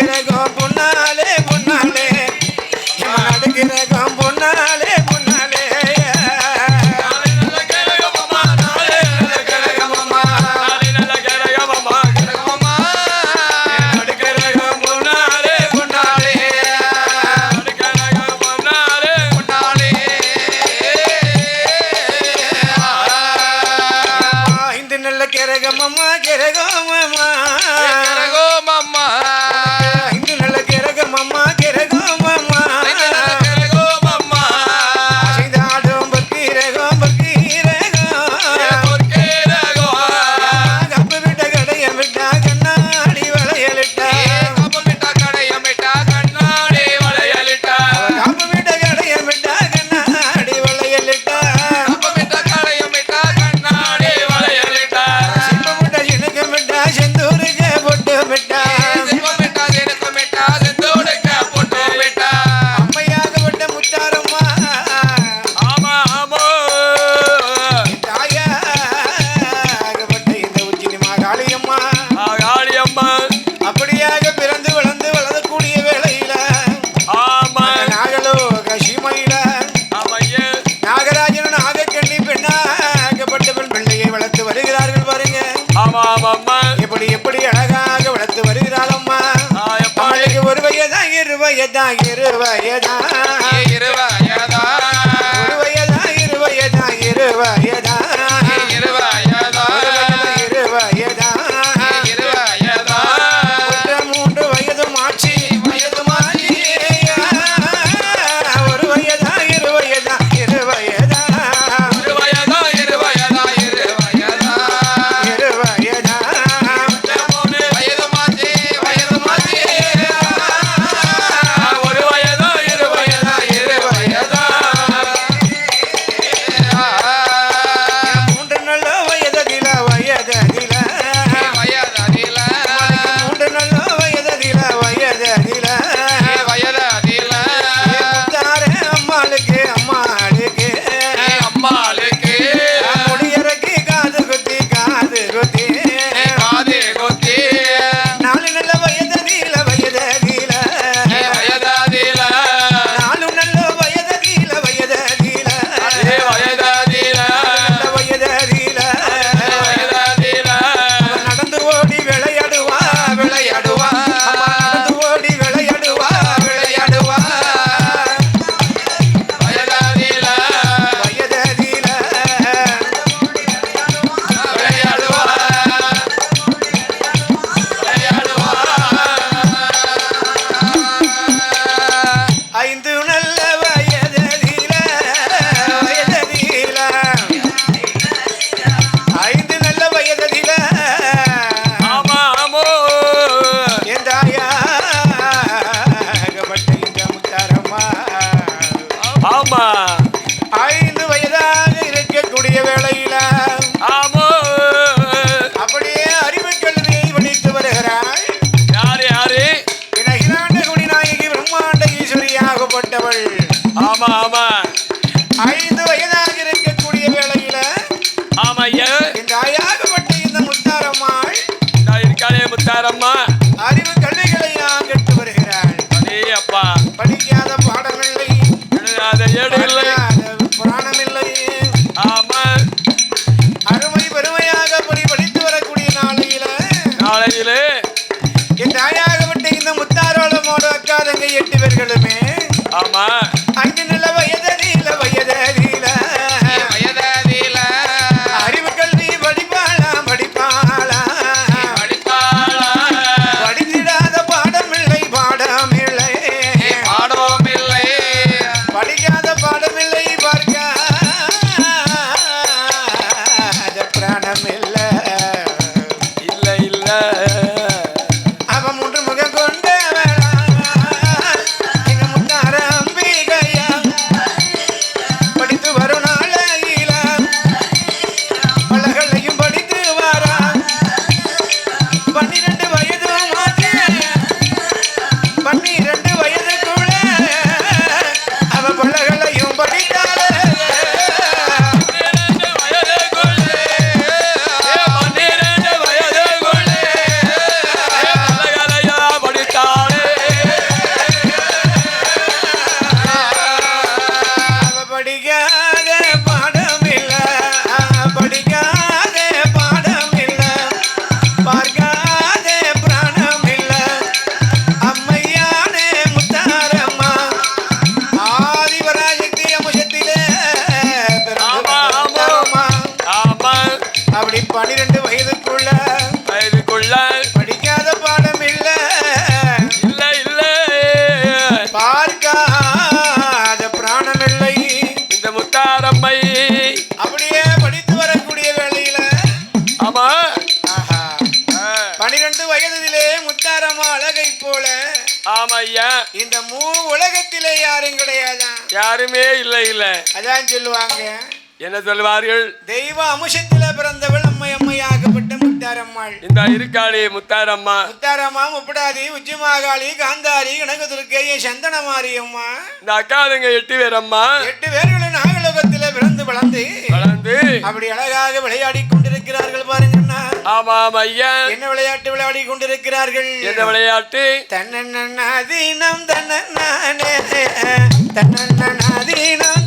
கிரகம் புண்ணாலே ஒரு வயதா இரு வயதா இரு இருவயதா ஒரு ஐயா. இந்த மூ உலகத்திலே யாரும் கிடையாதான் யாருமே இல்லை இல்ல. அதான் சொல்லுவாங்க. என்ன சொல்வார்கள் தெய்வ அம்சத்தில பிறந்தவள் அம்மை அம்மையாகப்பட்ட முத்தாரம்மாள். இந்த இருக்காளி முத்தாரம்மா. முத்தாரம்மா முப்படாதி உச்சிமாகாளி காந்தாரி கனகதுர்க்கைய சந்தன மாரியம்மா இந்த அக்காதுங்க எட்டு பேரம்மா. எட்டு பேர்களும் நாகலோகத்தில பிறந்து வளர்ந்து வளர்ந்து அப்படி அழகாக விளையாடி கொண்டிருக்கிறார்கள் பாருங்கண்ணா ஆமாம் ஐயா. என்ன விளையாட்டு விளையாடி கொண்டிருக்கிறார்கள்? என்ன விளையாட்டு? தன்னன்னாதீனம் தன்னன்னானே தன்னன்னாதீனம் தன்னன்னானே தன்னன்னாதீனம்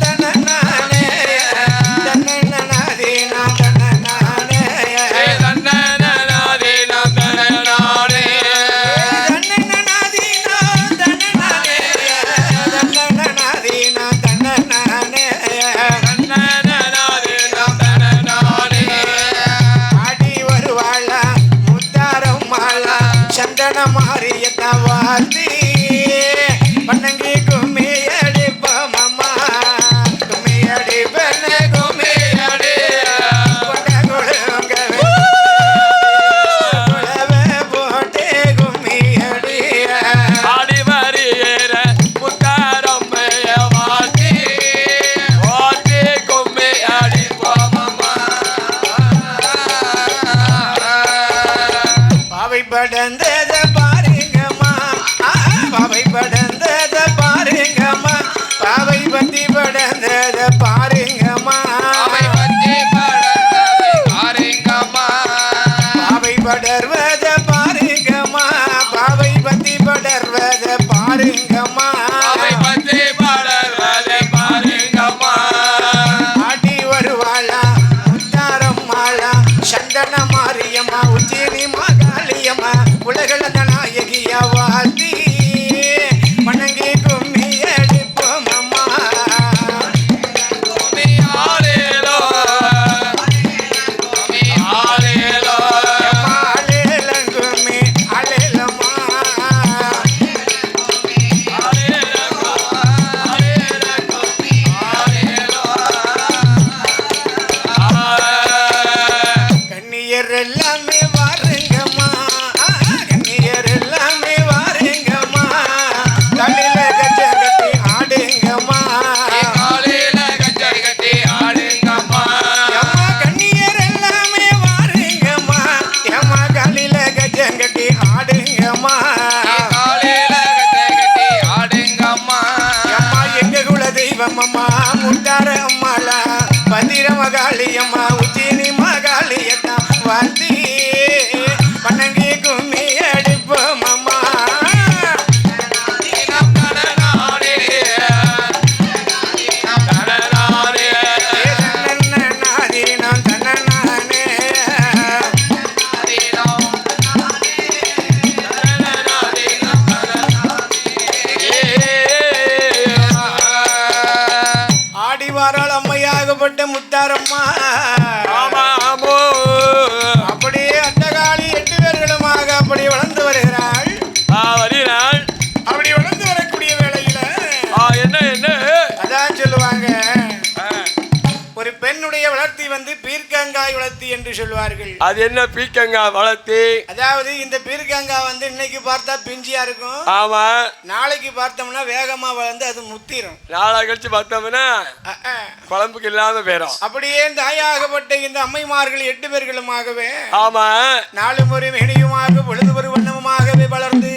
படர்வத பாருங்கம்மா முத்தார அம்மாளா? பந்திர மகாளியம்மா உச்சினி மகாளியத்தா வாழ்த்து அது என்ன பீக்கங்க வளர்த்தி? அதாவது இந்த பீர்க்கங்காய் வந்து இன்னைக்கு பார்த்தா பிஞ்சியா இருக்கும். ஆமா. நாளைக்கு பார்த்தோம்னா வேகமா வளர்ந்து அது முத்திரும். நாளா கழிச்சு பார்த்தோம்னா. குழம்புக்கு இல்லாம போயிடும் அப்படியே தாயாகப்பட்ட இந்த அம்மைமார்கள் எட்டு பேர்களுமாகவே ஆமா. நாலு முறை மேனியுமாக பொழுது ஒரு வண்ணமுமாகவே வளர்ந்து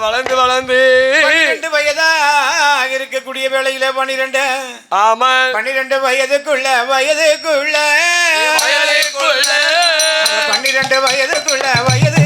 வளர்ந்து வளர்ந்து பன்னிரண்டு வயதா இருக்கக்கூடிய வேளையில பன்னிரண்டு. ஆமா பன்னிரண்டு வயதுக்குள்ள வயதுக்குள்ள. பன்னிரண்டு வயதுக்குள்ள வயதுக்குள்ள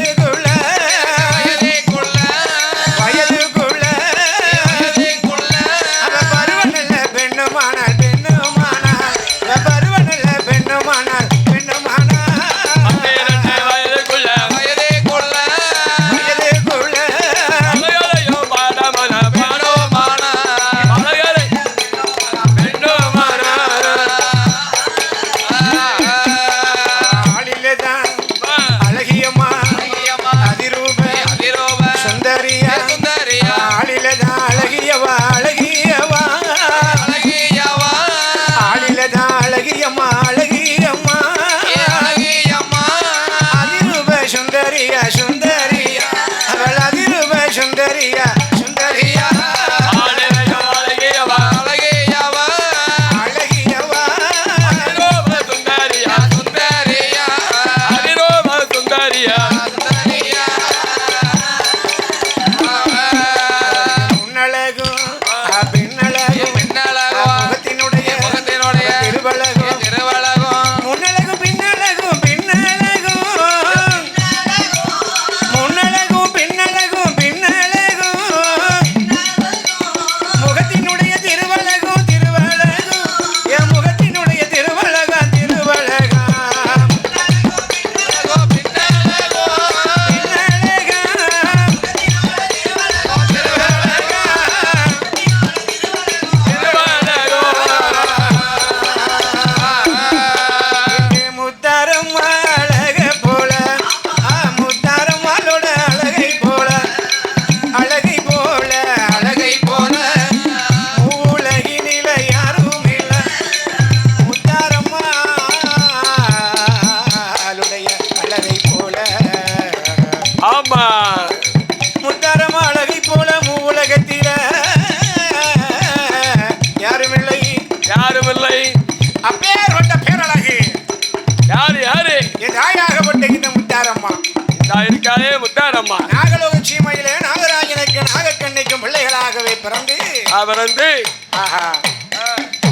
அவர் வந்து ஆஹா.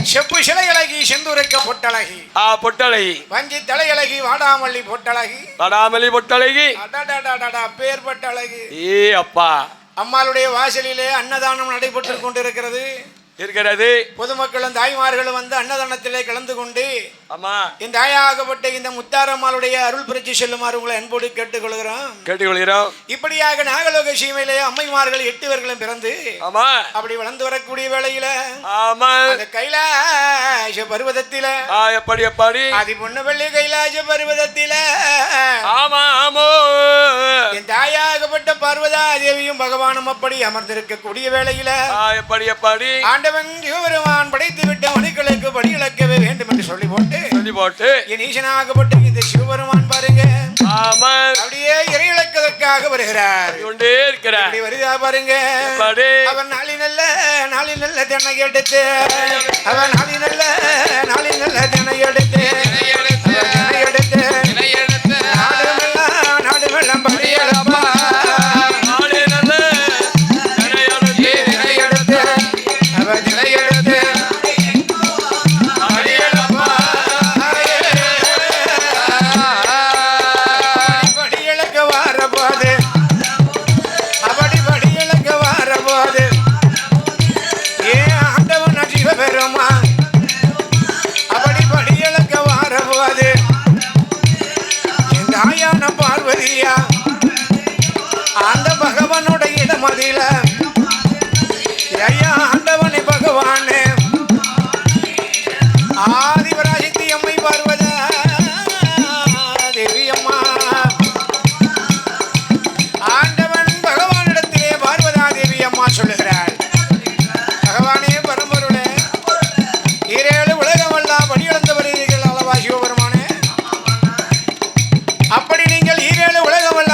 செப்பு சிலையழகி செந்துரைக்க பொட்டழகி. ஆ பொட்டலை வஞ்சி தலையழகி வாடாமல்லி பொட்டழகி. வடாமலி பொட்டழகி. அடடடடடா, பேர்பட்ட அழகு ஏ அப்பா. அம்மாளுடைய வாசலிலே அன்னதானம் நடைபெற்று கொண்டிருக்கிறது. இருக்கிறது. பொதுமக்களும் தாய்மார்களும் வந்து அன்னதானத்திலே கலந்து கொண்டு ஆமா. இந்த தாயாகப்பட்ட இந்த முத்தாரம்மாளுடைய அருள் புரட்சி செல்லுமாறு உங்களை அன்போடு கேட்டுக்கொள்கிறோம். கேட்டுக்கொள்கிறோம். இப்படியாக நாகலோக சீமையிலே அம்மைமார்கள் எட்டு பேர்களும் பிறந்து ஆமா. அப்படி வளர்ந்து வரக்கூடிய வேளையில ஆமா. அந்த கைலாச பருவதத்தில எப்படி எப்படி? ஆதி பொண்ணவள்ளி கைலாச பருவதத்தில ஆமா ஆமோ. என் தாயாகப்பட்ட பார்வதா தேவியும் பகவானும் அப்படி அமர்ந்திருக்கக்கூடிய வேளையில ஆ எப்படி எப்படி? ஆண்டவன் சிவபெருமான் படைத்து விட்ட மணிகளுக்கு படி இழக்கவே வேண்டும் என்று சொல்லி போட்டு சொல்லி போட்டு. என் ஈசனாகப்பட்ட இந்த சிவபெருமான் பாருங்க. அப்படியே இறை இழக்கதற்காக வருகிறார். கொண்டே இருக்கிற இப்படி வருதா பாருங்க. அவன் நாளி நல்ல நாளி நல்ல தென்னை எடுத்து. அவன் நாளி நல்ல நாளி நல்ல தென்னை எடுத்து.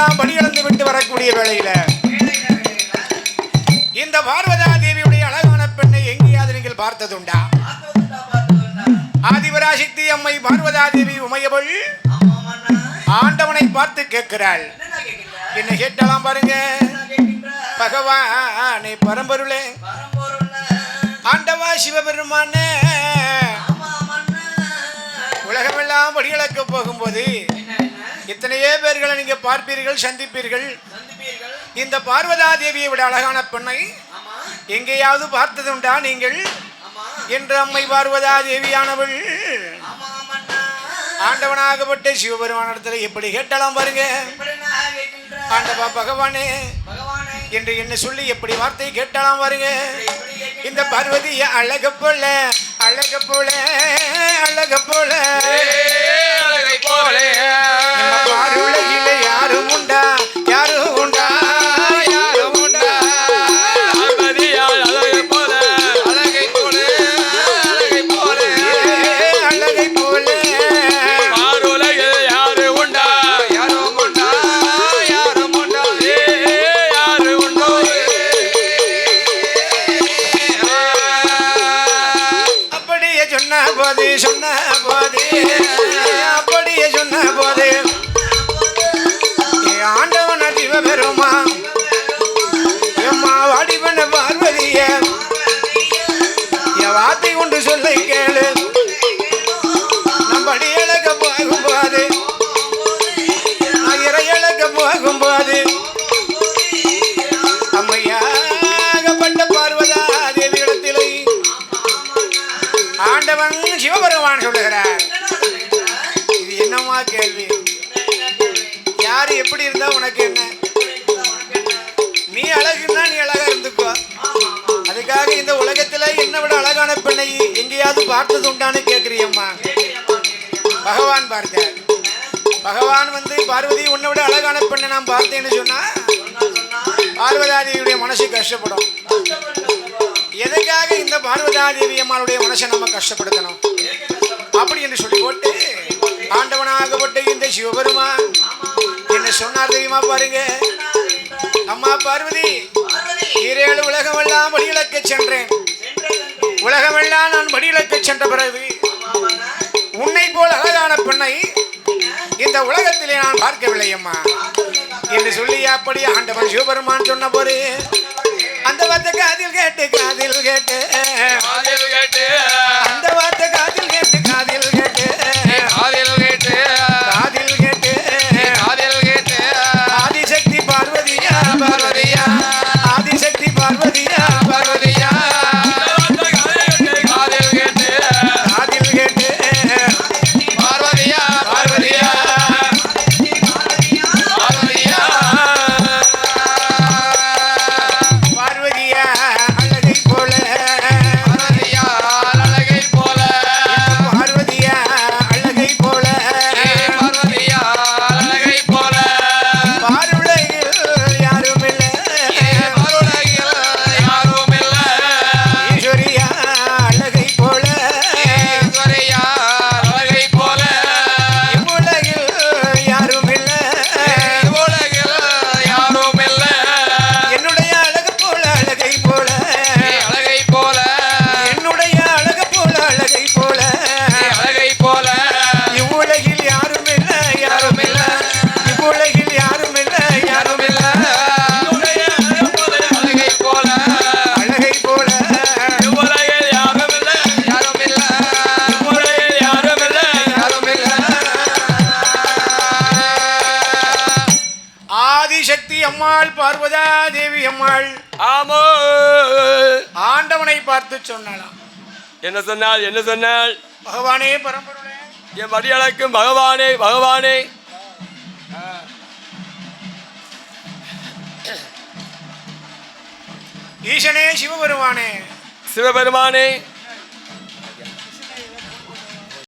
எல்லாம் படியிழந்து விட்டு வரக்கூடிய வேளையில இந்த பார்வதா தேவியுடைய அழகான பெண்ணை எங்கேயாவது நீங்கள் பார்த்ததுண்டா? ஆதிபராசக்தி அம்மை பார்வதா தேவி உமையவள் ஆண்டவனை பார்த்து கேட்கிறாள். என்ன கேட்டலாம் பாருங்க. பகவானே பரம்பொருளே. ஆண்டவா சிவபெருமானே. உலகமெல்லாம் படிகளக்க போகும்போது இத்தனையே பேர்களை நீங்க பார்ப்பீர்கள் சந்திப்பீர்கள். இந்த பார்வதா தேவியை விட அழகான பெண்ணை எங்கேயாவது பார்த்ததுண்டா நீங்கள்? என்று அம்மை பார்வதா தேவியானவள் ஆண்டவனாகப்பட்ட சிவபெருமானிடத்துல எப்படி கேட்டலாம் பாருங்க. ஆண்டவா பகவானே என்று என்ன சொல்லி எப்படி வார்த்தை கேட்டலாம் பாருங்க. இந்த பார்வதி அழக போல அழக போல அழக போல. தேவை போலே. பாருலகில யாரும் உண்டா? யாரும் உண்டா? யாரும் உண்டா? அழகை போல. அழகை போல அழகை போல. அழகை போல. பாருலகில் யாரு உண்டா? யாரும் உண்டா? சொன்ன போதி சொன்ன போதி. இது கேள்வி. யாரு எப்படி இருந்தா உனக்கு என்ன? நீ அழகுன்னா நீ அழகா இருந்துக்கோ அதுக்காக இந்த உலகத்துல என்ன விட அழகான பெண்ணை எங்கேயாவது பார்த்தது உண்டானு கேக்குறியம்மா. பகவான் பார்த்தார். பகவான் வந்து பார்வதி உன்னை விட அழகான பெண்ணை நான் பார்த்தேன்னு சொன்னா பார்வதாதேவியுடைய மனசு கஷ்டப்படும். எதுக்காக இந்த பார்வதாதேவி அம்மாளுடைய மனசை நம்ம கஷ்டப்படுத்தணும்? அப்படி என்று சொல்லி போட்டு ஆண்டவனாகப்பட்ட இந்த சிவபெருமான் என்ன சொன்னார் தெரியுமா பாருங்க? அம்மா பார்வதி ஈரேழு உலகமெல்லாம் வழியிழக்க சென்றேன். உலகமெல்லாம் நான் வழியிழக்க சென்ற பிறகு உன்னை போல் அழகான பெண்ணை இந்த உலகத்திலே நான் பார்க்கவில்லை அம்மா. என்று சொல்லி அப்படி ஆண்டவன் சிவபெருமான் சொன்ன போது அந்த வார்த்தை காதில் கேட்டு. காதில் கேட்டு. அந்த வார்த்தை காதில் கேட்டு காதில் கேட்டு. அம்மாள் பார்வதா தேவி அம்மாள் ஆமோ ஆண்டவனை பார்த்து சொன்னாளாம். என்ன சொன்னால் என்ன சொன்னால் பகவானே பரம்பொருளே. என் மடியளக்கும் பகவானே பகவானே. ஈசனே சிவபெருமானே. சிவபெருமானே.